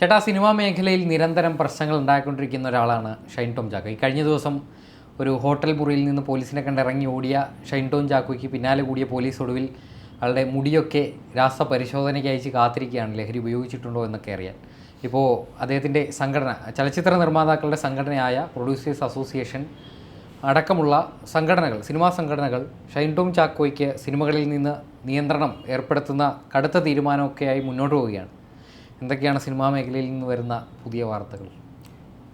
ചേട്ടാ സിനിമാ മേഖലയിൽ നിരന്തരം പ്രശ്നങ്ങൾ ഉണ്ടായിക്കൊണ്ടിരിക്കുന്ന ഒരാളാണ് ഷൈൻ ടോം ചാക്കോ. ഈ കഴിഞ്ഞ ദിവസം ഒരു ഹോട്ടൽ മുറിയിൽ നിന്ന് പോലീസിനെ കണ്ട് ഇറങ്ങി ഓടിയ ഷൈൻ ടോം ചാക്കോയ്ക്ക് പിന്നാലെ കൂടിയ പോലീസ് ഒടുവിൽ ആളുടെ മുടിയൊക്കെ രാസപരിശോധനയ്ക്ക് അയച്ച് കാത്തിരിക്കുകയാണ്. ലഹരി ഉപയോഗിച്ചിട്ടുണ്ടോ എന്നൊക്കെ അറിയാൻ. ഇപ്പോൾ അദ്ദേഹത്തിന്റെ സംഘടന ചലച്ചിത്ര നിർമ്മാതാക്കളുടെ സംഘടനയായ പ്രൊഡ്യൂസേഴ്സ് അസോസിയേഷൻ അടക്കമുള്ള സംഘടനകൾ സിനിമാ സംഘടനകൾ ഷൈൻ ടോം ചാക്കോയ്ക്ക് സിനിമകളിൽ നിന്ന് നിയന്ത്രണം ഏർപ്പെടുത്തുന്ന കടുത്ത തീരുമാനമൊക്കെയായി മുന്നോട്ട് പോവുകയാണ്. എന്തൊക്കെയാണ് സിനിമാ മേഖലയിൽ നിന്ന് വരുന്ന പുതിയ വാർത്തകൾ?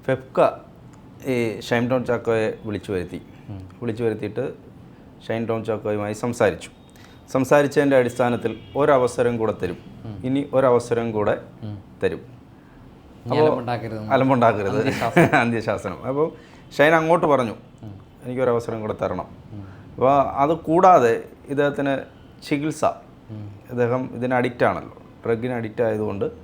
ഫെഫ്ക ഈ ഷൈൻ ടോൺ ചാക്കോയെ വിളിച്ചു വരുത്തി. വിളിച്ചു വരുത്തിയിട്ട് ഷൈൻ ടോൺ ചാക്കോയുമായി സംസാരിച്ചു. സംസാരിച്ചതിന്റെ അടിസ്ഥാനത്തിൽ ഒരവസരം കൂടെ തരും. ഇനി ഒരവസരം കൂടെ തരും. അലമ്പുണ്ടാക്കരുത് അന്ത്യശാസനം. അപ്പോൾ ഷൈൻ അങ്ങോട്ട് പറഞ്ഞു എനിക്കൊരവസരം കൂടെ തരണം. അപ്പോൾ അത് കൂടാതെ ഇദ്ദേഹത്തിന് ചികിത്സ. അദ്ദേഹം ഇതിന് അഡിക്റ്റ് ആണല്ലോ ഡ്രഗിന് അഡിക്റ്റ് ആയതുകൊണ്ട്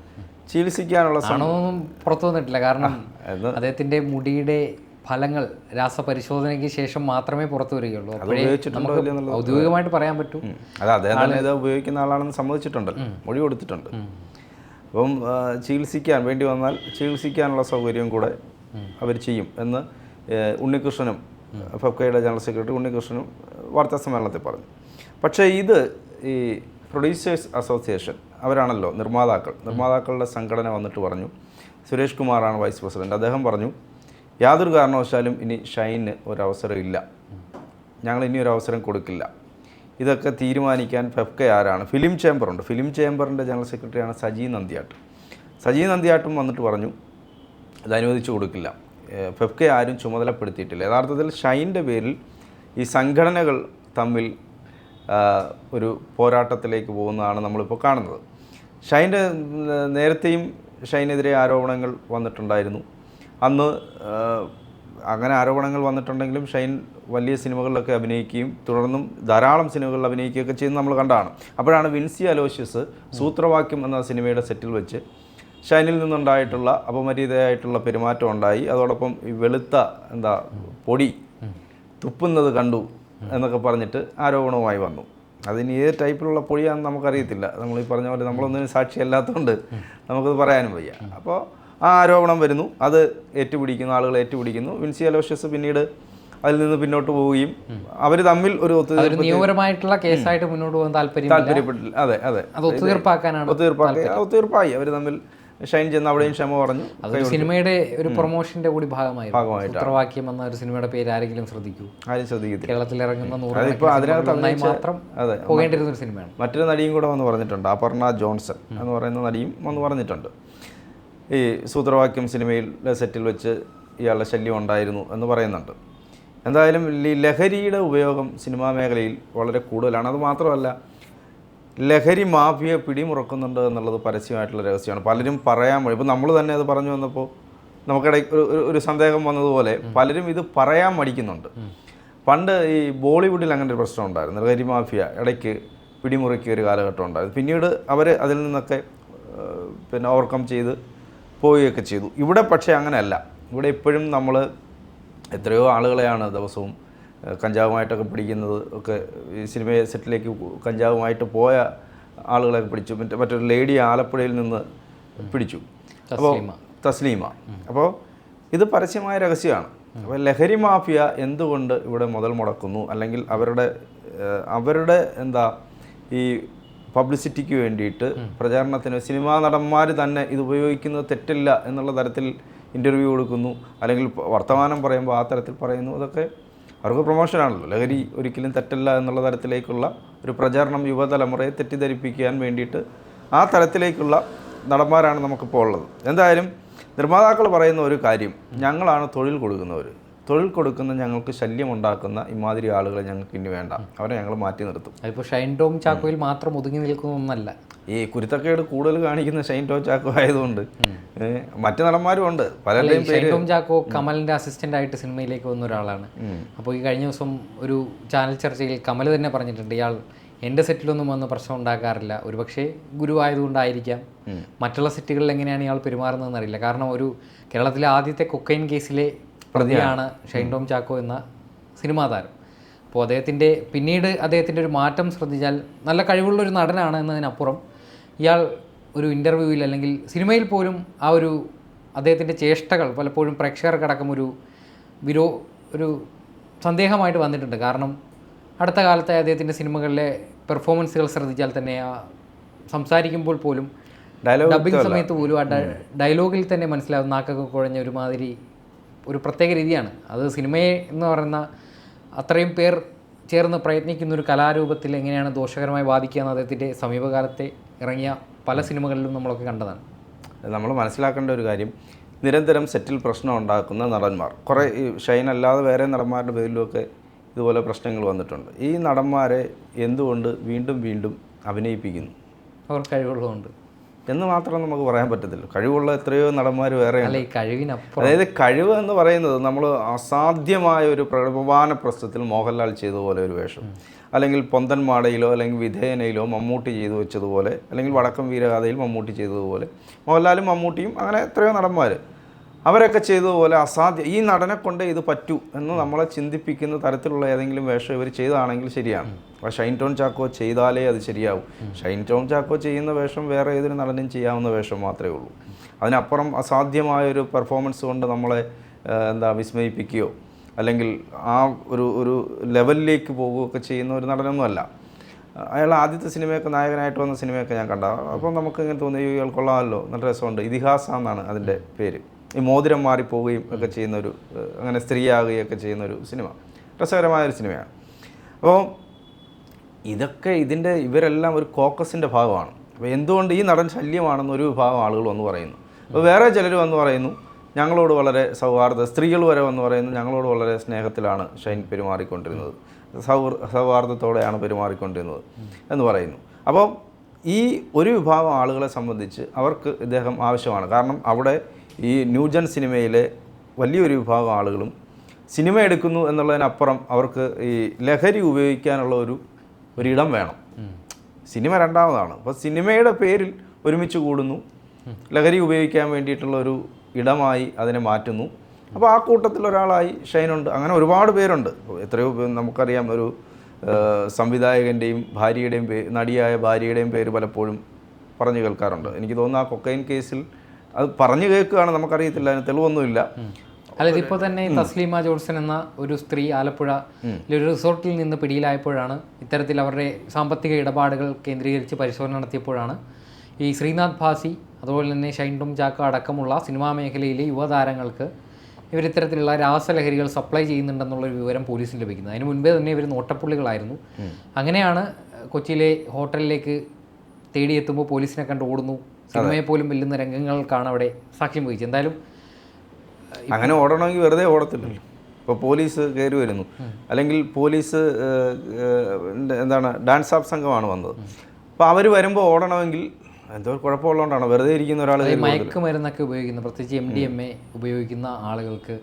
ചികിത്സിക്കാനുള്ള സം- ആണോന്നും പുറത്തു വന്നിട്ടില്ല. കാരണം അദ്ദേഹത്തിന്റെ മുടിയുടെ ഫലങ്ങൾ രാസപരിശോധനയ്ക്ക് ശേഷം മാത്രമേ പുറത്തു വരികയുള്ളൂ. നമുക്ക് ഔദ്യോഗികമായിട്ട് പറയാൻ പറ്റൂ. അതെ അദ്ദേഹം ഇത് ഉപയോഗിക്കുന്ന ആളാണെന്ന് സമ്മതിച്ചിട്ടുണ്ടല്ലോ മൊഴി കൊടുത്തിട്ടുണ്ട്. അപ്പം ചികിത്സിക്കാൻ വേണ്ടി വന്നാൽ ചികിത്സിക്കാനുള്ള സൗകര്യം കൂടെ അവർ ചെയ്യും എന്ന് ഉണ്ണികൃഷ്ണനും ഫെഫ്കയുടെ ജനറൽ സെക്രട്ടറി ഉണ്ണികൃഷ്ണനും വാർത്താ സമ്മേളനത്തിൽ പറഞ്ഞു. പക്ഷേ ഇത് ഈ പ്രൊഡ്യൂസേഴ്സ് അസോസിയേഷൻ അവരാണല്ലോ നിർമ്മാതാക്കൾ. നിർമ്മാതാക്കളുടെ സംഘടന വന്നിട്ട് പറഞ്ഞു. സുരേഷ് കുമാറാണ് വൈസ് പ്രസിഡന്റ് അദ്ദേഹം പറഞ്ഞു യാതൊരു കാരണവശാലും ഇനി ഷൈന് ഒരവസരം ഇല്ല ഞങ്ങൾ ഇനി ഒരു അവസരം കൊടുക്കില്ല. ഇതൊക്കെ തീരുമാനിക്കാൻ ഫെഫ്ക ആരാണ്? ഫിലിം ചേംബറുണ്ട്. ഫിലിം ചേംബറിന്റെ ജനറൽ സെക്രട്ടറിയാണ് സജി നന്ദിയാട്ട്. സജി നന്ദിയാട്ടും വന്നിട്ട് പറഞ്ഞു ഇത് അനുവദിച്ചു കൊടുക്കില്ല. ഫെഫ്ക ആരും ചുമതലപ്പെടുത്തിയിട്ടില്ല. യഥാർത്ഥത്തിൽ ഷൈന്റെ പേരിൽ ഈ സംഘടനകൾ തമ്മിൽ ഒരു പോരാട്ടത്തിലേക്ക് പോകുന്നതാണ് നമ്മളിപ്പോൾ കാണുന്നത്. ഷൈന്റെ നേരത്തെയും ഷൈനെതിരെ ആരോപണങ്ങൾ വന്നിട്ടുണ്ടായിരുന്നു. അന്ന് അങ്ങനെ ആരോപണങ്ങൾ വന്നിട്ടുണ്ടെങ്കിലും ഷൈൻ വലിയ സിനിമകളിലൊക്കെ അഭിനയിക്കുകയും തുടർന്നും ധാരാളം സിനിമകളിൽ അഭിനയിക്കുകയൊക്കെ ചെയ്യുന്നത് നമ്മൾ കണ്ടാണ്. അപ്പോഴാണ് വിൻസി അലോഷ്യസ് സൂത്രവാക്യം എന്ന സിനിമയുടെ സെറ്റിൽ വെച്ച് ഷൈനിൽ നിന്നുണ്ടായിട്ടുള്ള അപമര്യാദയായിട്ടുള്ള പെരുമാറ്റം ഉണ്ടായി. അതോടൊപ്പം ഈ വെളുത്ത എന്താ പൊടി തുപ്പുന്നത് കണ്ടു എന്നൊക്കെ പറഞ്ഞിട്ട് ആരോപണവുമായി വന്നു. അതിന് ഏത് ടൈപ്പിലുള്ള പൊടിയാണെന്ന് നമുക്കറിയത്തില്ല. നമ്മൾ ഈ പറഞ്ഞ പോലെ നമ്മളൊന്നിനും സാക്ഷിയല്ലാത്തതുകൊണ്ട് നമുക്കത് പറയാനും വയ്യ. അപ്പോൾ ആ ആരോപണം വരുന്നു. അത് ഏറ്റുപിടിക്കുന്നു ആളുകൾ ഏറ്റുപിടിക്കുന്നു. വിൻസി അലോഷ്യസ് പിന്നീട് അതിൽ നിന്ന് പിന്നോട്ട് പോവുകയും അവർ തമ്മിൽ ഒരു നിയമപരമായിട്ടുള്ള കേസായിട്ട് മുന്നോട്ട് പോകാൻ താല്പര്യം താല്പര്യപ്പെട്ടില്ല. അതെ അത്. ഒത്തുതീർപ്പാക്കാനാണ് ഒത്തുതീർപ്പാക്കി ഒത്തുതീർപ്പായി. അവർ തമ്മിൽ ഷൈൻ ചെന്ന് അവിടെയും ക്ഷമ പറഞ്ഞു. അത് സിനിമയുടെ ഒരു പ്രൊമോഷന്റെ കൂടി ഭാഗമായി. സൂത്രവാക്യം എന്ന ഒരു സിനിമയുടെ പേര് ആരെങ്കിലും ശ്രദ്ധിക്കൂ. ആരും ശ്രദ്ധിക്കത്തില്ല. കേരളത്തിൽ ഇറങ്ങുന്ന അതിനകത്ത് മാത്രം അതെ. പോകേണ്ടിരുന്ന ഒരു സിനിമയാണ്. മറ്റൊരു നടിയും കൂടെ വന്ന് പറഞ്ഞിട്ടുണ്ട്. അപർണ ജോൺസൺ എന്ന് പറയുന്ന നടിയും വന്ന് പറഞ്ഞിട്ടുണ്ട്. ഈ സൂത്രവാക്യം സിനിമയിൽ സെറ്റിൽ വെച്ച് ഇയാളുടെ ശല്യം ഉണ്ടായിരുന്നു എന്ന് പറയുന്നുണ്ട്. എന്തായാലും ലഹരിയുടെ ഉപയോഗം സിനിമാ മേഖലയിൽ വളരെ കൂടുതലാണ്. അത് മാത്രമല്ല ലഹരി മാഫിയ പിടിമുറക്കുന്നുണ്ട് എന്നുള്ളത് പരസ്യമായിട്ടുള്ള രഹസ്യമാണ്. പലരും പറയാൻ വഴി ഇപ്പോൾ നമ്മൾ തന്നെ അത് പറഞ്ഞു വന്നപ്പോൾ നമുക്കിടയിൽ ഒരു ഒരു- സന്ദേഹം വന്നതുപോലെ പലരും ഇത് പറയാൻ മടിക്കുന്നുണ്ട്. പണ്ട് ഈ ബോളിവുഡിൽ അങ്ങനെ ഒരു പ്രശ്നം ഉണ്ടായിരുന്നു. ലഹരി മാഫിയ ഇടയ്ക്ക് പിടിമുറുക്കിയ ഒരു കാലഘട്ടം ഉണ്ടായിരുന്നു. പിന്നീട് അവർ അതിൽ നിന്നൊക്കെ പിന്നെ ഓവർകം ചെയ്ത് പോവുകയൊക്കെ ചെയ്തു. ഇവിടെ പക്ഷേ അങ്ങനെയല്ല. ഇവിടെ ഇപ്പോഴും നമ്മൾ എത്രയോ ആളുകളെയാണ് ദിവസവും കഞ്ചാവുമായിട്ടൊക്കെ പിടിക്കുന്നത് ഒക്കെ ഈ സിനിമ സെറ്റിലേക്ക് കഞ്ചാവുമായിട്ട് പോയ ആളുകളെ പിടിച്ചു. മറ്റേ മറ്റൊരു ലേഡി ആലപ്പുഴയിൽ നിന്ന് പിടിച്ചു. അപ്പോൾ തസ്ലീമ. തസ്ലീമ. അപ്പോൾ ഇത് പരസ്യമായ രഹസ്യമാണ്. അപ്പോൾ ലഹരി മാഫിയ എന്തുകൊണ്ട് ഇവിടെ മുതൽ മുടക്കുന്നു? അല്ലെങ്കിൽ അവരുടെ അവരുടെ എന്താ ഈ പബ്ലിസിറ്റിക്ക് വേണ്ടിയിട്ട് പ്രചാരണത്തിന് സിനിമാ നടന്മാർ തന്നെ ഇത് ഉപയോഗിക്കുന്നത് തെറ്റില്ല എന്നുള്ള തരത്തിൽ ഇന്റർവ്യൂ കൊടുക്കുന്നു. അല്ലെങ്കിൽ വർത്തമാനം പറയുമ്പോൾ ആ തരത്തിൽ പറയുന്നു. അതൊക്കെ അവർക്ക് പ്രൊമോഷനാണല്ലോ ലഹരി ഒരിക്കലും തെറ്റല്ല എന്നുള്ള തരത്തിലേക്കുള്ള ഒരു പ്രചാരണം യുവതലമുറയെ തെറ്റിദ്ധരിപ്പിക്കാൻ വേണ്ടിയിട്ട് ആ തലത്തിലേക്കുള്ള നടന്മാരാണ് നമുക്കിപ്പോൾ ഉള്ളത്. എന്തായാലും നിർമ്മാതാക്കൾ പറയുന്ന ഒരു കാര്യം ഞങ്ങളാണ് തൊഴിൽ കൊടുക്കുന്നവർ തൊഴിൽ കൊടുക്കുന്ന ഞങ്ങൾക്ക് ശല്യം ഉണ്ടാക്കുന്ന ഇമാതിരി ആളുകളെ ഞങ്ങൾക്ക് ഇനി വേണ്ട. അവരെ ഞങ്ങൾ മാറ്റി നിർത്തും. അതിപ്പോൾ ഷൈൻ ടോം ചാക്കോയിൽ മാത്രം ഒതുങ്ങി നിൽക്കുന്ന ഒന്നല്ല. ഈ കുരുത്തക്കേട് കൂടുതൽ കാണിക്കുന്ന ഷൈൻ ടോം ചാക്കോ ആയതുകൊണ്ട് മറ്റു നടന്മാരും ഉണ്ട്. പലരുടെയും ഷൈൻ ടോം ചാക്കോ കമലിന്റെ അസിസ്റ്റന്റ് ആയിട്ട് സിനിമയിലേക്ക് വന്ന ഒരാളാണ്. അപ്പോൾ ഈ കഴിഞ്ഞ ദിവസം ഒരു ചാനൽ ചർച്ചയിൽ കമൽ തന്നെ പറഞ്ഞിട്ടുണ്ട് ഇയാൾ എന്റെ സെറ്റിലൊന്നും വന്ന് പ്രശ്നം ഉണ്ടാക്കാറില്ല. ഒരുപക്ഷെ പക്ഷേ ഗുരുവായതുകൊണ്ടായിരിക്കാം മറ്റുള്ള സെറ്റുകളിൽ എങ്ങനെയാണ് ഇയാൾ പെരുമാറുന്നതെന്ന് അറിയില്ല. കാരണം ഒരു കേരളത്തിലെ ആദ്യത്തെ കൊക്കൈൻ കേസിലെ പ്രതിയാണ് ഷൈൻ ടോം ചാക്കോ എന്ന സിനിമാ താരം. അപ്പോൾ അദ്ദേഹത്തിന്റെ പിന്നീട് അദ്ദേഹത്തിന്റെ ഒരു മാറ്റം ശ്രദ്ധിച്ചാൽ നല്ല കഴിവുള്ള ഒരു നടനാണ് എന്നതിനപ്പുറം ഇയാൾ ഒരു ഇന്റർവ്യൂവിൽ അല്ലെങ്കിൽ സിനിമയിൽ പോലും ആ ഒരു അദ്ദേഹത്തിന്റെ ചേഷ്ടകൾ പലപ്പോഴും പ്രേക്ഷകർക്കടക്കം ഒരു വിരോ ഒരു സന്ദേഹമായിട്ട് വന്നിട്ടുണ്ട്. കാരണം അടുത്ത കാലത്തെ അദ്ദേഹത്തിന്റെ സിനിമകളിലെ പെർഫോമൻസുകൾ ശ്രദ്ധിച്ചാൽ തന്നെ ആ സംസാരിക്കുമ്പോൾ പോലും ഡയലോഗ് ഡബിങ് സമയത്ത് പോലും ആ ഡയലോഗിൽ തന്നെ മനസ്സിലാവും നാക്കൊക്കെ കുഴഞ്ഞ ഒരുമാതിരി ഒരു പ്രത്യേക രീതിയാണ്. അത് സിനിമയെ എന്ന് പറയുന്ന അത്രയും പേർ ചേർന്ന് പ്രയത്നിക്കുന്ന ഒരു കലാരൂപത്തിൽ എങ്ങനെയാണ് ദോഷകരമായി ബാധിക്കുക എന്ന് അദ്ദേഹത്തിന്റെ സമീപകാലത്തെ ഇറങ്ങിയ പല സിനിമകളിലും നമ്മളൊക്കെ കണ്ടതാണ്. നമ്മൾ മനസ്സിലാക്കേണ്ട ഒരു കാര്യം നിരന്തരം സെറ്റിൽ പ്രശ്നം ഉണ്ടാക്കുന്ന നടന്മാർ. കുറേ ഈ ഷൈൻ അല്ലാതെ വേറെ നടന്മാരുടെ പേരിലുമൊക്കെ ഇതുപോലെ പ്രശ്നങ്ങൾ വന്നിട്ടുണ്ട്. ഈ നടന്മാരെ എന്തുകൊണ്ട് വീണ്ടും വീണ്ടും അഭിനയിപ്പിക്കുന്നു? അവർ കഴിവുള്ളതുകൊണ്ട്. എന്ന് മാത്രം നമുക്ക് പറയാൻ പറ്റത്തില്ല. കഴിവുള്ള എത്രയോ നടന്മാർ വേറെ അതായത് കഴിവ് എന്ന് പറയുന്നത് നമ്മൾ അസാധ്യമായ ഒരു പ്രകടന പ്രശ്നത്തിൽ മോഹൻലാൽ ചെയ്ത പോലെ ഒരു വേഷം. അല്ലെങ്കിൽ പൊന്തൻ മാടയിലോ അല്ലെങ്കിൽ വിധേയനയിലോ മമ്മൂട്ടി ചെയ്തു വെച്ചതുപോലെ അല്ലെങ്കിൽ വടക്കം വീരഗാഥയിൽ മമ്മൂട്ടി ചെയ്തതുപോലെ മോഹൻലാലും മമ്മൂട്ടിയും അങ്ങനെ എത്രയോ നടന്മാർ അവരൊക്കെ ചെയ്തതുപോലെ അസാധ്യം. ഈ നടനെ കൊണ്ട് ഇത് പറ്റൂ എന്ന് നമ്മളെ ചിന്തിപ്പിക്കുന്ന തരത്തിലുള്ള ഏതെങ്കിലും വേഷം ഇവർ ചെയ്താണെങ്കിൽ ശരിയാണ്. ഷൈൻ ടോൺ ചാക്കോ ചെയ്താലേ അത് ശരിയാവും. ഷൈൻ ടോൺ ചാക്കോ ചെയ്യുന്ന വേഷം വേറെ ഏതൊരു നടനും ചെയ്യാവുന്ന വേഷം മാത്രമേ ഉള്ളൂ. അതിനപ്പുറം അസാധ്യമായ ഒരു പെർഫോമൻസ് കൊണ്ട് നമ്മളെ എന്താ വിസ്മയിപ്പിക്കുകയോ അല്ലെങ്കിൽ ആ ഒരു ഒരു ലെവലിലേക്ക് പോവുകയൊക്കെ ചെയ്യുന്ന ഒരു നടനൊന്നുമല്ല. അയാൾ ആദ്യത്തെ സിനിമയൊക്കെ നായകനായിട്ട് വന്ന സിനിമയൊക്കെ ഞാൻ കണ്ട അപ്പം നമുക്ക് ഇങ്ങനെ തോന്നി ഇയാൾ കൊള്ളാമല്ലോ. നല്ല രസമുണ്ട്. ഇതിഹാസ എന്നാണ് അതിന്റെ പേര്. ഈ മോതിരം മാറിപ്പോവുകയും ഒക്കെ ചെയ്യുന്ന ഒരു അങ്ങനെ അങ്ങനെ സ്ത്രീയാകുകയൊക്കെ ചെയ്യുന്ന ഒരു സിനിമ. രസകരമായ ഒരു സിനിമയാണ്. അപ്പോൾ ഇതൊക്കെ ഇതിന്റെ ഇവരെല്ലാം ഒരു കോക്കസിന്റെ ഭാഗമാണ്. അപ്പോൾ എന്തുകൊണ്ട് ഈ നടൻ ശല്യമാണെന്ന് ഒരു വിഭാഗം ആളുകൾ വന്ന് പറയുന്നു. അപ്പോൾ വേറെ ചിലർ വന്ന് പറയുന്നു ഞങ്ങളോട് വളരെ സൗഹാർദ്ദ സ്ത്രീകൾ വരെ വന്ന് പറയുന്നു ഞങ്ങളോട് വളരെ സ്നേഹത്തിലാണ് ഷൈൻ പെരുമാറിക്കൊണ്ടിരുന്നത്. സൗഹൃ സൗഹാർദ്ദത്തോടെയാണ് പെരുമാറിക്കൊണ്ടിരുന്നത്. എന്ന് പറയുന്നു. അപ്പോൾ ഈ ഒരു വിഭാഗം ആളുകളെ സംബന്ധിച്ച് അവർക്ക് ഇദ്ദേഹം ആവശ്യമാണ്. കാരണം അവിടെ ഈ ന്യൂജൻ സിനിമയിലെ വലിയൊരു വിഭാഗം ആളുകളും സിനിമ എടുക്കുന്നു എന്നുള്ളതിനപ്പുറം അവർക്ക് ഈ ലഹരി ഉപയോഗിക്കാനുള്ള ഒരു ഒരിടം വേണം. സിനിമ രണ്ടാമതാണ്. അപ്പോൾ സിനിമയുടെ പേരിൽ ഒരുമിച്ച് കൂടുന്നു. ലഹരി ഉപയോഗിക്കാൻ വേണ്ടിയിട്ടുള്ള ഒരു ഇടമായി അതിനെ മാറ്റുന്നു. അപ്പോൾ ആ കൂട്ടത്തിൽ ഒരാളായി ഷൈനുണ്ട്. അങ്ങനെ ഒരുപാട് പേരുണ്ട്. എത്രയോ നമുക്കറിയാം ഒരു സംവിധായകന്റെയും ഭാര്യയുടെയും പേ നടിയായ ഭാര്യയുടെയും പേര് പലപ്പോഴും പറഞ്ഞു കേൾക്കാറുണ്ട്. എനിക്ക് തോന്നുന്നു ആ കൊക്കൈൻ കേസിൽ അത് പറഞ്ഞു കേൾക്കുകയാണ് നമുക്കറിയത്തില്ല അതിന് തെളിവൊന്നുമില്ല. അല്ല ഇപ്പോൾ തന്നെ തസ്ലീമ ജോൺസൺ എന്ന ഒരു സ്ത്രീ ആലപ്പുഴ ഒരു റിസോർട്ടിൽ നിന്ന് പിടിയിലായപ്പോഴാണ് ഇത്തരത്തിൽ അവരുടെ സാമ്പത്തിക ഇടപാടുകൾ കേന്ദ്രീകരിച്ച് പരിശോധന നടത്തിയപ്പോഴാണ് ഈ ശ്രീനാഥ് ഭാസി അതുപോലെ തന്നെ ഷൈൻഡും ടോം ചാക്ക അടക്കമുള്ള സിനിമാ മേഖലയിലെ യുവതാരങ്ങൾക്ക് ഇവർ ഇത്തരത്തിലുള്ള രാസലഹരികൾ സപ്ലൈ ചെയ്യുന്നുണ്ടെന്നുള്ളൊരു വിവരം പോലീസിന് ലഭിക്കുന്നത് അതിന് മുൻപേ തന്നെ ഇവർ നോട്ടപ്പുള്ളികളായിരുന്നു. അങ്ങനെയാണ് കൊച്ചിയിലെ ഹോട്ടലിലേക്ക് തേടിയെത്തുമ്പോൾ പോലീസിനെ കണ്ട് ഓടുന്നു. സിനിമയെ പോലും വെല്ലുന്ന രംഗങ്ങൾക്കാണ് അവിടെ സാക്ഷ്യം വഹിച്ചത്. എന്തായാലും അങ്ങനെ ഓടണമെങ്കിൽ വെറുതെ ഓടത്തില്ല ഇപ്പോൾ പോലീസ് കയറി വരുന്നു. അല്ലെങ്കിൽ പോലീസ് എന്താണ് ഡാൻസ് ആപ്പ് സംഘമാണ് വന്നത്. അപ്പോൾ അവർ വരുമ്പോൾ ഓടണമെങ്കിൽ എന്തോ കുഴപ്പമുള്ളതുകൊണ്ടാണ് വെറുതെ ഇരിക്കുന്ന ഒരാൾ മയക്ക് മയക്കുമരുന്നൊക്കെ ഉപയോഗിക്കുന്ന. പ്രത്യേകിച്ച് എം ഡി എം എ ഉപയോഗിക്കുന്ന ആളുകൾക്ക്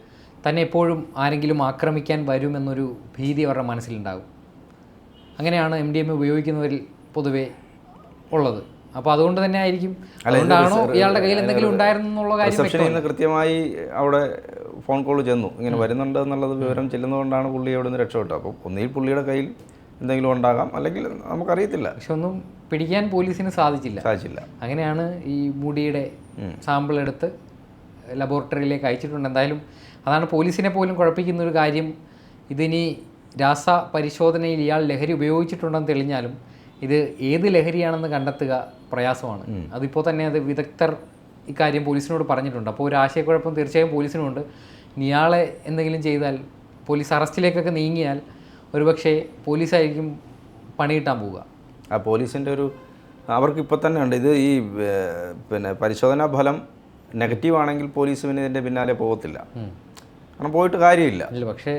തന്നെ എപ്പോഴും ആരെങ്കിലും ആക്രമിക്കാൻ വരുമെന്നൊരു ഭീതി അവരുടെ മനസ്സിലുണ്ടാകും. അങ്ങനെയാണ് എം ഡി എം എ ഉപയോഗിക്കുന്നവരിൽ പൊതുവേ ഉള്ളത്. അപ്പോൾ അതുകൊണ്ട് തന്നെ ആയിരിക്കും. അതുകൊണ്ടാണോ ഇയാളുടെ കയ്യിൽ എന്തെങ്കിലും ഉണ്ടായിരുന്നു എന്നുള്ള കാര്യം കൃത്യമായി അവിടെ ഫോൺ കോൾ ചെന്നു. ഇങ്ങനെ വരുന്നുണ്ട് എന്നുള്ളത് വിവരം ചെല്ലുന്നതുകൊണ്ടാണ് പുള്ളി അവിടെ നിന്ന് രക്ഷപ്പെട്ടത്. അപ്പോൾ ഒന്നീ പുള്ളിയുടെ കയ്യിൽ എന്തെങ്കിലും ഉണ്ടാകാം അല്ലെങ്കിൽ നമുക്കറിയത്തില്ല. പക്ഷെ ഒന്നും പിടിക്കാൻ പോലീസിന് സാധിച്ചില്ല. സാധിച്ചില്ല. അങ്ങനെയാണ് ഈ മുടിയുടെ സാമ്പിൾ എടുത്ത് ലബോറട്ടറിയിലേക്ക് അയച്ചിട്ടുണ്ട്. എന്തായാലും അതാണ് പോലീസിനെ പോലും കുഴപ്പിക്കുന്ന ഒരു കാര്യം. ഇതിനി രാസ പരിശോധനയിൽ ഇയാൾ ലഹരി ഉപയോഗിച്ചിട്ടുണ്ടെന്ന് തെളിഞ്ഞാലും ഇത് ഏത് ലഹരിയാണെന്ന് കണ്ടെത്തുക പ്രയാസമാണ്. അതിപ്പോൾ തന്നെ അത് വിദഗ്ധർ ഇക്കാര്യം പോലീസിനോട് പറഞ്ഞിട്ടുണ്ട്. അപ്പോൾ ഒരു ആശയക്കുഴപ്പം തീർച്ചയായും പോലീസിനുണ്ട്. ഇയാളെ എന്തെങ്കിലും ചെയ്താൽ പോലീസ് അറസ്റ്റിലേക്കൊക്കെ നീങ്ങിയാൽ ഒരുപക്ഷെ പോലീസായിരിക്കും പണിയിട്ടാൻ പോവുക. ആ പോലീസിന്റെ ഒരു അവർക്ക് ഇപ്പോൾ തന്നെ ഉണ്ട്. ഇത് ഈ പിന്നെ പരിശോധനാ ഫലം നെഗറ്റീവ് ആണെങ്കിൽ പോലീസ് പിന്നെ ഇതിന്റെ പിന്നാലെ പോകത്തില്ല. കാരണം പോയിട്ട് കാര്യമില്ല. ഇല്ല പക്ഷേ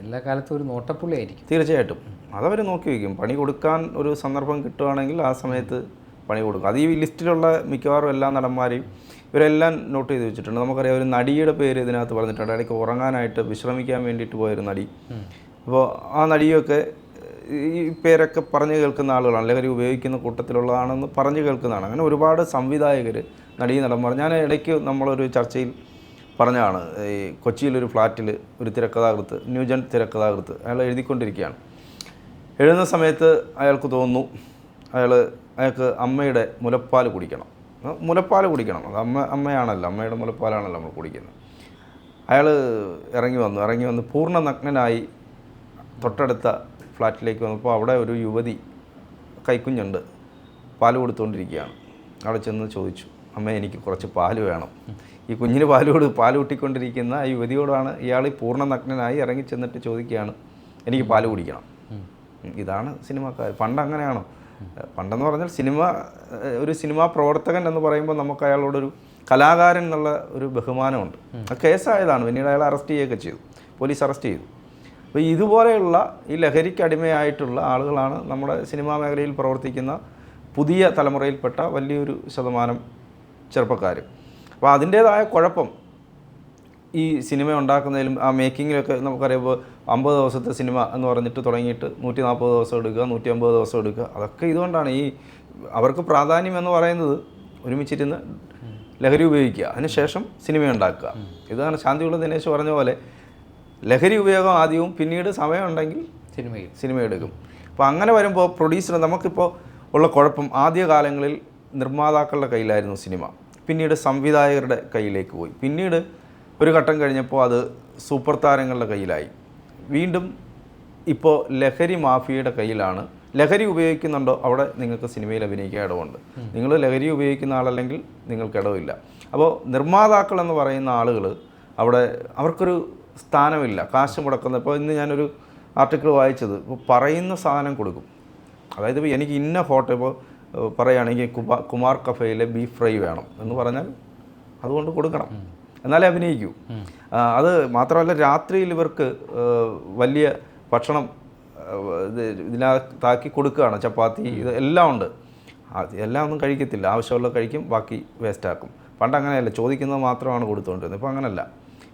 എല്ലാ കാലത്തും ഒരു നോട്ടപ്പുള്ളിയായിരിക്കും. തീർച്ചയായിട്ടും. അതവർ നോക്കി വയ്ക്കും. പണി കൊടുക്കാൻ ഒരു സന്ദർഭം കിട്ടുകയാണെങ്കിൽ ആ സമയത്ത് പണി കൊടുക്കും. അത് ഈ ലിസ്റ്റിലുള്ള മിക്കവാറും എല്ലാ നടന്മാരെയും ഇവരെല്ലാം നോട്ട് ചെയ്ത് വെച്ചിട്ടുണ്ട്. നമുക്കറിയാം ഒരു നടിയുടെ പേര് ഇതിനകത്ത് പറഞ്ഞിട്ടുണ്ട്. ഇടയ്ക്ക് ഉറങ്ങാനായിട്ട് വിശ്രമിക്കാൻ വേണ്ടിയിട്ട് പോയൊരു നടി. അപ്പോൾ ആ നടിയൊക്കെ ഈ പേരൊക്കെ പറഞ്ഞു കേൾക്കുന്ന ആളുകളാണ്. അല്ലെങ്കിൽ ഉപയോഗിക്കുന്ന കൂട്ടത്തിലുള്ളതാണെന്ന് പറഞ്ഞു കേൾക്കുന്നതാണ്. അങ്ങനെ ഒരുപാട് സംവിധായകർ നടീ നടന്മാർ. ഞാൻ ഇടയ്ക്ക് നമ്മളൊരു ചർച്ചയിൽ പറഞ്ഞതാണ്. ഈ കൊച്ചിയിലൊരു ഫ്ലാറ്റിൽ ഒരു തിരക്കഥാകൃത്ത് ന്യൂജൻ തിരക്കഥാകൃത്ത് അയാൾ എഴുതിക്കൊണ്ടിരിക്കുകയാണ്. എഴുതുന്ന സമയത്ത് അയാൾക്ക് തോന്നുന്നു അയാൾ അയാൾക്ക് അമ്മയുടെ മുലപ്പാൽ കുടിക്കണം. മുലപ്പാൽ കുടിക്കണം. അത് അമ്മ അമ്മയാണല്ലോ. അമ്മയുടെ മുലപ്പാലാണല്ലോ നമ്മൾ കുടിക്കുന്നത്. അയാൾ ഇറങ്ങി വന്നു. ഇറങ്ങി വന്ന് പൂർണ നഗ്നനായി തൊട്ടടുത്ത ഫ്ലാറ്റിലേക്ക് വന്നപ്പോൾ അവിടെ ഒരു യുവതി കൈക്കുഞ്ഞുണ്ട്. പാൽ കൊടുത്തുകൊണ്ടിരിക്കുകയാണ് അവിടെ ചെന്ന് ചോദിച്ചു അമ്മ എനിക്ക് കുറച്ച് പാൽ വേണം. ഈ കുഞ്ഞിന് പാൽ കൊടുത്ത് പാൽ കൂട്ടിക്കൊണ്ടിരിക്കുന്ന ആ യുവതിയോടാണ് ഇയാൾ ഈ പൂർണ നഗ്നനായി ഇറങ്ങി ചെന്നിട്ട് ചോദിക്കുകയാണ് എനിക്ക് പാൽ കുടിക്കണം. ഇതാണ് സിനിമക്കാർ പണ്ട് അങ്ങനെയാണോ? പണ്ടെന്ന് പറഞ്ഞാൽ സിനിമ ഒരു സിനിമാ പ്രവർത്തകൻ എന്ന് പറയുമ്പോൾ നമുക്ക് അയാളോടൊരു കലാകാരൻ എന്നുള്ള ഒരു ബഹുമാനമുണ്ട്. ആ കേസായതാണ്. പിന്നീട് അയാൾ അറസ്റ്റ് ചെയ്യുകയൊക്കെ ചെയ്തു. പോലീസ് അറസ്റ്റ് ചെയ്തു. അപ്പോൾ ഇതുപോലെയുള്ള ഈ ലഹരിക്ക് അടിമയായിട്ടുള്ള ആളുകളാണ് നമ്മുടെ സിനിമാ മേഖലയിൽ പ്രവർത്തിക്കുന്ന പുതിയ തലമുറയിൽപ്പെട്ട വലിയൊരു ശതമാനം ചെറുപ്പക്കാർ. അപ്പോൾ അതിന്റേതായ കുഴപ്പം ഈ സിനിമ ഉണ്ടാക്കുന്നതിലും ആ മേക്കിങ്ങിലൊക്കെ നമുക്കറിയുമ്പോൾ അമ്പത് ദിവസത്തെ സിനിമ എന്ന് പറഞ്ഞിട്ട് തുടങ്ങിയിട്ട് നൂറ്റി നാൽപ്പത് ദിവസം എടുക്കുക നൂറ്റി അമ്പത് ദിവസം എടുക്കുക. അതൊക്കെ ഇതുകൊണ്ടാണ് ഈ അവർക്ക് പ്രാധാന്യം എന്ന് പറയുന്നത് ഒരുമിച്ചിരുന്ന് ലഹരി ഉപയോഗിക്കുക. അതിനുശേഷം സിനിമ ഉണ്ടാക്കുക. ഇതാണ് ശാന്തിയുള്ള ദിനേശ് പറഞ്ഞ പോലെ. ലഹരി ഉപയോഗം ആദ്യവും പിന്നീട് സമയമുണ്ടെങ്കിൽ സിനിമ സിനിമ എടുക്കും. അപ്പോൾ അങ്ങനെ വരുമ്പോൾ പ്രൊഡ്യൂസർ നമുക്കിപ്പോൾ ഉള്ള കുഴപ്പം ആദ്യ കാലങ്ങളിൽ നിർമ്മാതാക്കളുടെ കയ്യിലായിരുന്നു സിനിമ. പിന്നീട് സംവിധായകരുടെ കയ്യിലേക്ക് പോയി. പിന്നീട് ഒരു ഘട്ടം കഴിഞ്ഞപ്പോൾ അത് സൂപ്പർ താരങ്ങളുടെ കയ്യിലായി. വീണ്ടും ഇപ്പോൾ ലഹരി മാഫിയയുടെ കയ്യിലാണ്. ലഹരി ഉപയോഗിക്കുന്നുണ്ടോ? അവിടെ നിങ്ങൾക്ക് സിനിമയിൽ അഭിനയിക്കാൻ ഇടവുണ്ട്. നിങ്ങൾ ലഹരി ഉപയോഗിക്കുന്ന ആളല്ലെങ്കിൽ നിങ്ങൾക്ക് ഇടവില്ല. അപ്പോൾ നിർമ്മാതാക്കൾ എന്ന് പറയുന്ന ആളുകൾ അവിടെ അവർക്കൊരു സ്ഥാനമില്ല. കാശ് മുടക്കുന്ന ഇപ്പോൾ ഇന്ന് ഞാനൊരു ആർട്ടിക്കിൾ വായിച്ചത്. ഇപ്പോൾ പറയുന്ന സാധനം കൊടുക്കും. അതായത് ഇപ്പോൾ എനിക്ക് ഇന്ന ഫോട്ടോ ഇപ്പോൾ പറയുകയാണെങ്കിൽ കുമാർ കഫേയിലെ ബീഫ് ഫ്രൈ വേണം എന്ന് പറഞ്ഞാൽ അതുകൊണ്ട് കൊടുക്കണം. എന്നാലേ അഭിനയിക്കൂ. അത് മാത്രമല്ല രാത്രിയിൽ ഇവർക്ക് വലിയ ഭക്ഷണം ഇതിനകത്താക്കി കൊടുക്കുകയാണ്. ചപ്പാത്തി ഇത് എല്ലാം ഉണ്ട്. എല്ലാം ഒന്നും കഴിക്കത്തില്ല. ആവശ്യമുള്ള കഴിക്കും ബാക്കി വേസ്റ്റാക്കും. പണ്ട് അങ്ങനെയല്ല. ചോദിക്കുന്നത് മാത്രമാണ് കൊടുത്തുകൊണ്ടിരുന്നത്. ഇപ്പോൾ അങ്ങനെയല്ല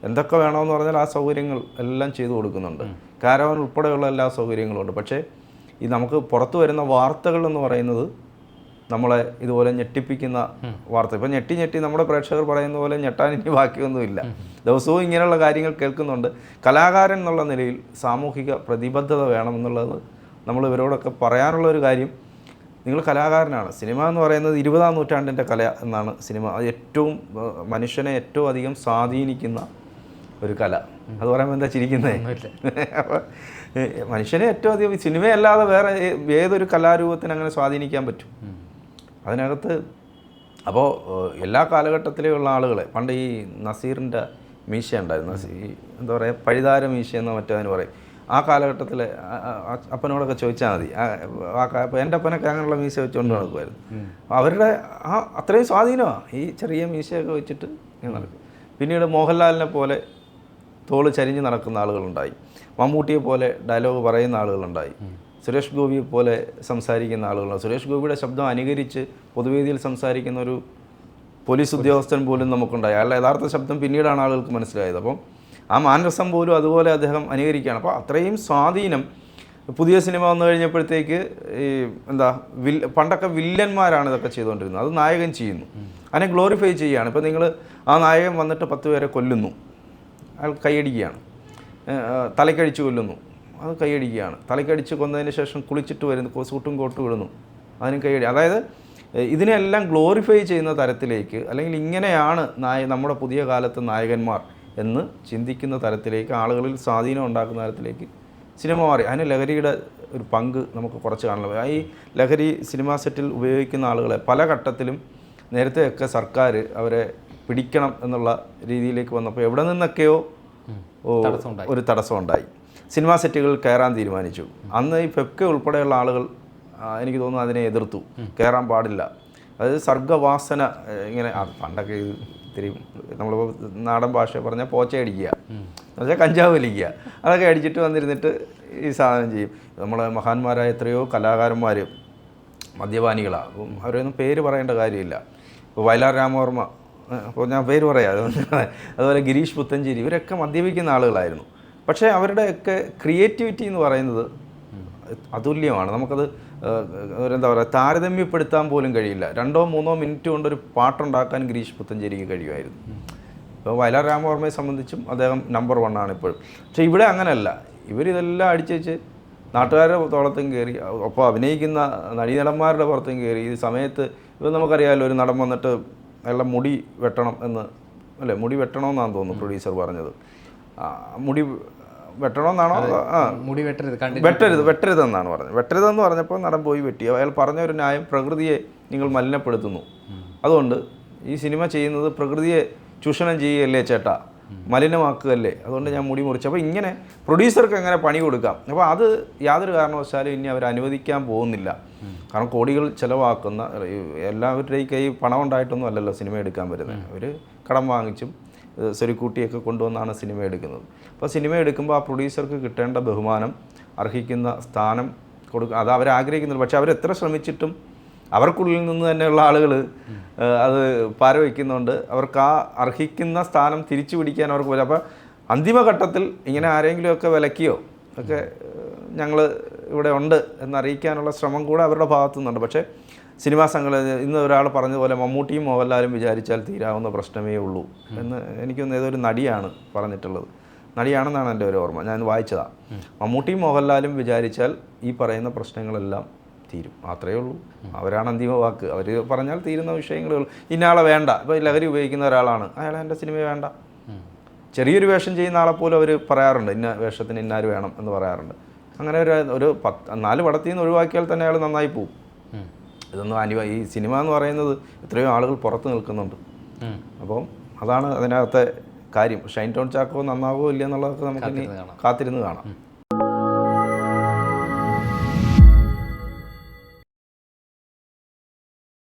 എന്തൊക്കെ വേണമെന്ന് പറഞ്ഞാൽ ആ സൗകര്യങ്ങൾ എല്ലാം ചെയ്തു കൊടുക്കുന്നുണ്ട്. കാരവൻ ഉൾപ്പെടെയുള്ള എല്ലാ സൗകര്യങ്ങളും ഉണ്ട്. പക്ഷേ ഈ നമുക്ക് പുറത്തു വരുന്ന വാർത്തകൾ എന്ന് പറയുന്നത് നമ്മളെ ഇതുപോലെ ഞെട്ടിപ്പിക്കുന്ന വാർത്ത. ഇപ്പം ഞെട്ടി ഞെട്ടി നമ്മുടെ പ്രേക്ഷകർ പറയുന്ന പോലെ ഞെട്ടാൻ ഇനി ബാക്കിയൊന്നുമില്ല. ദിവസവും ഇങ്ങനെയുള്ള കാര്യങ്ങൾ കേൾക്കുന്നുണ്ട്. കലാകാരൻ എന്നുള്ള നിലയിൽ സാമൂഹിക പ്രതിബദ്ധത വേണമെന്നുള്ളത് നമ്മൾ ഇവരോടൊക്കെ പറയാനുള്ള ഒരു കാര്യം. നിങ്ങൾ കലാകാരനാണ്. സിനിമ എന്ന് പറയുന്നത് ഇരുപതാം നൂറ്റാണ്ടിന്റെ കല എന്നാണ് സിനിമ. അത് ഏറ്റവും മനുഷ്യനെ ഏറ്റവും അധികം സ്വാധീനിക്കുന്ന ഒരു കല. അത് പറയുമ്പോൾ എന്താ ചിരിക്കുന്നത് മനുഷ്യനെ ഏറ്റവും അധികം സിനിമയല്ലാതെ വേറെ ഏതൊരു കലാരൂപത്തിന് അങ്ങനെ സ്വാധീനിക്കാൻ പറ്റും. അതിനകത്ത് അപ്പോൾ എല്ലാ കാലഘട്ടത്തിലെയുള്ള ആളുകളെ പണ്ട് ഈ നസീറിന്റെ മീശ ഉണ്ടായിരുന്നു. നസീ- ഈ എന്താ പറയുക പഴിതാര മീശ എന്നോ മറ്റോ അതിന് പറയും. ആ ആ അപ്പനോടൊക്കെ ചോദിച്ചാൽ മതി. അപ്പോൾ എന്റെ അപ്പനൊക്കെ അങ്ങനെയുള്ള മീശ വെച്ചുകൊണ്ട് നടക്കുമായിരുന്നു. അവരുടെ ആ അത്രയും സ്വാധീനമാണ് ഈ ചെറിയ മീശയൊക്കെ വെച്ചിട്ട് നടക്കും. പിന്നീട് മോഹൻലാലിനെ പോലെ തോൾ ചരിഞ്ഞ് നടക്കുന്ന ആളുകളുണ്ടായി. മമ്മൂട്ടിയെ പോലെ ഡയലോഗ് പറയുന്ന ആളുകളുണ്ടായി. സുരേഷ് ഗോപി പോലെ സംസാരിക്കുന്ന ആളുകളാണ്. സുരേഷ് ഗോപിയുടെ ശബ്ദം അനുകരിച്ച് പൊതുവേദിയിൽ സംസാരിക്കുന്ന ഒരു പോലീസ് ഉദ്യോഗസ്ഥൻ പോലും നമുക്കുണ്ടായി. അയാളുടെ യഥാർത്ഥ ശബ്ദം പിന്നീടാണ് ആളുകൾക്ക് മനസ്സിലായത്. അപ്പം ആ മാനരസം പോലും അതുപോലെ അദ്ദേഹം അനുകരിക്കുകയാണ്. അപ്പോൾ അത്രയും സ്വാധീനം പുതിയ സിനിമ വന്നു കഴിഞ്ഞപ്പോഴത്തേക്ക് ഈ എന്താ വിൽ പണ്ടൊക്കെ വില്ലന്മാരാണ് ഇതൊക്കെ ചെയ്തുകൊണ്ടിരുന്നത്. അത് നായകൻ ചെയ്യുന്നു. അതിനെ ഗ്ലോറിഫൈ ചെയ്യുകയാണ്. ഇപ്പോൾ നിങ്ങൾ ആ നായകൻ വന്നിട്ട് പത്ത് പേരെ കൊല്ലുന്നു. അയാൾ കൈയടിക്കുകയാണ്. തലക്കടിച്ച് കൊല്ലുന്നു. അത് കൈയടിക്കുകയാണ്. തലക്കടിച്ച് കൊന്നതിന് ശേഷം കുളിച്ചിട്ട് വരുന്നു കോസൂട്ടും കോട്ടും ഇടുന്നു. അതിനും കൈയടി. അതായത് ഇതിനെല്ലാം ഗ്ലോറിഫൈ ചെയ്യുന്ന തരത്തിലേക്ക് അല്ലെങ്കിൽ ഇങ്ങനെയാണ് നായ നമ്മുടെ പുതിയ കാലത്ത് നായകന്മാർ എന്ന് ചിന്തിക്കുന്ന തരത്തിലേക്ക് ആളുകളിൽ സ്വാധീനം ഉണ്ടാക്കുന്ന തരത്തിലേക്ക് സിനിമ മാറി. അതിന് ലഹരിയുടെ ഒരു പങ്ക് നമുക്ക് കുറച്ച് കാണണം ഈ ലഹരി സിനിമാ സെറ്റിൽ ഉപയോഗിക്കുന്ന ആളുകളെ പല ഘട്ടത്തിലും നേരത്തെയൊക്കെ സർക്കാർ അവരെ പിടിക്കണം എന്നുള്ള രീതിയിലേക്ക് വന്നപ്പോൾ എവിടെ നിന്നൊക്കെയോ. ഒരു തടസ്സമുണ്ടായി സിനിമാ സെറ്റുകളിൽ കയറാൻ തീരുമാനിച്ചു. അന്ന് ഈ ഫെഫ്കെ ഉൾപ്പെടെയുള്ള ആളുകൾ എനിക്ക് തോന്നുന്നു അതിനെ എതിർത്തു. കയറാൻ പാടില്ല. അതായത് സർഗവാസന ഇങ്ങനെ പണ്ടൊക്കെ ഇത് ഇത്തിരി നമ്മളിപ്പോൾ നാടൻ ഭാഷ പറഞ്ഞാൽ പോച്ചയടിക്കുക എന്നുവെച്ചാൽ കഞ്ചാവ് വലിക്കുക. അതൊക്കെ അടിച്ചിട്ട് വന്നിരുന്നിട്ട് ഈ സാധനം ചെയ്യും. നമ്മളെ മഹാന്മാരായ എത്രയോ കലാകാരന്മാർ മദ്യപാനികളാണ് അപ്പം അവരൊന്നും പേര് പറയേണ്ട കാര്യമില്ല. ഇപ്പോൾ വയലാർ രാമവർമ്മ അപ്പോൾ ഞാൻ പേര് പറയാം. അതുപോലെ ഗിരീഷ് പുത്തഞ്ചേരി ഇവരൊക്കെ മദ്യപിക്കുന്ന ആളുകളായിരുന്നു. പക്ഷേ അവരുടെയൊക്കെ ക്രിയേറ്റിവിറ്റി എന്ന് പറയുന്നത് അതുല്യമാണ്. നമുക്കത് എന്താ പറയുക താരതമ്യപ്പെടുത്താൻ പോലും കഴിയില്ല. രണ്ടോ മൂന്നോ മിനിറ്റ് കൊണ്ട് കൊണ്ടൊരു പാട്ടുണ്ടാക്കാൻ ഗിരീഷ് പുത്തഞ്ചേരിക്ക് കഴിയുമായിരുന്നു. ഇപ്പോൾ വയലാർ രാമവർമ്മയെ സംബന്ധിച്ചും അദ്ദേഹം നമ്പർ വൺ ആണ് ഇപ്പോഴും. പക്ഷേ ഇവിടെ അങ്ങനെയല്ല. ഇവരിതെല്ലാം അടിച്ചേച്ച് നാട്ടുകാരുടെ തോളത്തും കയറി ഒപ്പം അഭിനയിക്കുന്ന നടീനടന്മാരുടെ പുറത്തും കയറി ഈ സമയത്ത് ഇത് നമുക്കറിയാമല്ലോ ഒരു നടൻ വന്നിട്ട് എല്ലാം മുടി വെട്ടണം എന്ന് അല്ലേ? മുടി വെട്ടണമെന്നാണ് തോന്നുന്നു പ്രൊഡ്യൂസർ പറഞ്ഞത്. മുടി വെട്ടണമെന്നാണോ മുടി വെട്ടരുത് വെട്ടരുത്. വെട്ടരുതെന്നാണ് പറഞ്ഞത്. വെട്ടരുതെന്ന് പറഞ്ഞപ്പോൾ നടൻ പോയി വെട്ടി. അയാൾ പറഞ്ഞ ഒരു ന്യായം പ്രകൃതിയെ നിങ്ങൾ മലിനപ്പെടുത്തുന്നു. അതുകൊണ്ട് ഈ സിനിമ ചെയ്യുന്നത് പ്രകൃതിയെ ചൂഷണം ചെയ്യുകയല്ലേ ചേട്ടാ? മലിനമാക്കുകയല്ലേ? അതുകൊണ്ട് ഞാൻ മുടി മുറിച്ചു. അപ്പോൾ ഇങ്ങനെ പ്രൊഡ്യൂസർക്ക് എങ്ങനെ പണി കൊടുക്കാം? അപ്പോൾ അത് യാതൊരു കാരണവശാലും ഇനി അവർ അനുവദിക്കാൻ പോകുന്നില്ല. കാരണം കോടികൾ ചിലവാക്കുന്ന എല്ലാവരുടെയും കൈ പണം ഉണ്ടായിട്ടൊന്നും അല്ലല്ലോ സിനിമ എടുക്കാൻ വരുന്നത്. അവർ കടം വാങ്ങിച്ചും സ്വരുക്കൂട്ടിയൊക്കെ കൊണ്ടുവന്നാണ് സിനിമ എടുക്കുന്നത്. അപ്പോൾ സിനിമ എടുക്കുമ്പോൾ ആ പ്രൊഡ്യൂസർക്ക് കിട്ടേണ്ട ബഹുമാനം അർഹിക്കുന്ന സ്ഥാനം കൊടുക്കുക അത് അവരാഗ്രഹിക്കുന്നില്ല പക്ഷേ എത്ര ശ്രമിച്ചിട്ടും അവർക്കുള്ളിൽ നിന്ന് തന്നെയുള്ള ആളുകൾ അത് പാരവയ്ക്കുന്നുണ്ട്. അവർക്ക് ആ അർഹിക്കുന്ന സ്ഥാനം തിരിച്ചു പിടിക്കാൻ അവർക്ക് പറ്റില്ല അപ്പോൾ അന്തിമഘട്ടത്തിൽ ഇങ്ങനെ ആരെങ്കിലുമൊക്കെ വിലക്കിയോ ഒക്കെ ഞങ്ങൾ ഇവിടെ ഉണ്ട് എന്നറിയിക്കാനുള്ള ശ്രമം കൂടെ അവരുടെ ഭാഗത്തു നിന്നുണ്ട് പക്ഷേ സിനിമാ സംഘടന ഇന്ന് ഒരാൾ പറഞ്ഞതുപോലെ മമ്മൂട്ടിയും മോഹൻലാലും വിചാരിച്ചാൽ തീരാവുന്ന പ്രശ്നമേ ഉള്ളൂ എന്ന് എനിക്കൊന്ന് ഏതൊരു നടിയാണ് പറഞ്ഞിട്ടുള്ളത്. നടിയാണെന്നാണ് എന്റെ ഒരു ഓർമ്മ. ഞാൻ വായിച്ചതാണ് മമ്മൂട്ടിയും മോഹൻലാലും വിചാരിച്ചാൽ ഈ പറയുന്ന പ്രശ്നങ്ങളെല്ലാം തീരും. മാത്രമേ ഉള്ളൂ. അവരാണ് അന്തിമ വാക്ക്. അവർ പറഞ്ഞാൽ തീരുന്ന വിഷയങ്ങളേ ഉള്ളൂ. ഇന്നയാളെ വേണ്ട. ഇപ്പോൾ ലഹരി ഉപയോഗിക്കുന്ന ഒരാളാണ്. അയാളെ എന്റെ സിനിമ വേണ്ട. ചെറിയൊരു വേഷം ചെയ്യുന്ന ആളെ പോലും അവർ പറയാറുണ്ട്. ഇന്ന വേഷത്തിന് ഇന്നാര് വേണം എന്ന് പറയാറുണ്ട്. അങ്ങനെ ഒരു ഒരു പത്ത് നാല് പടത്തിൽ നിന്ന് ഒഴിവാക്കിയാൽ തന്നെ അയാൾ നന്നായി പോകും ഇതൊന്നും അനിവ ഈ സിനിമ എന്ന് പറയുന്നത് എത്രയോ ആളുകൾ പുറത്ത് നിൽക്കുന്നുണ്ട്. അപ്പം അതാണ് അതിനകത്തെ കാര്യം. ഷൈൻ ടോൺ ചാക്കോ നന്നാവോ ഇല്ല എന്നുള്ളതൊക്കെ നമുക്ക് കാത്തിരുന്ന് കാണാം.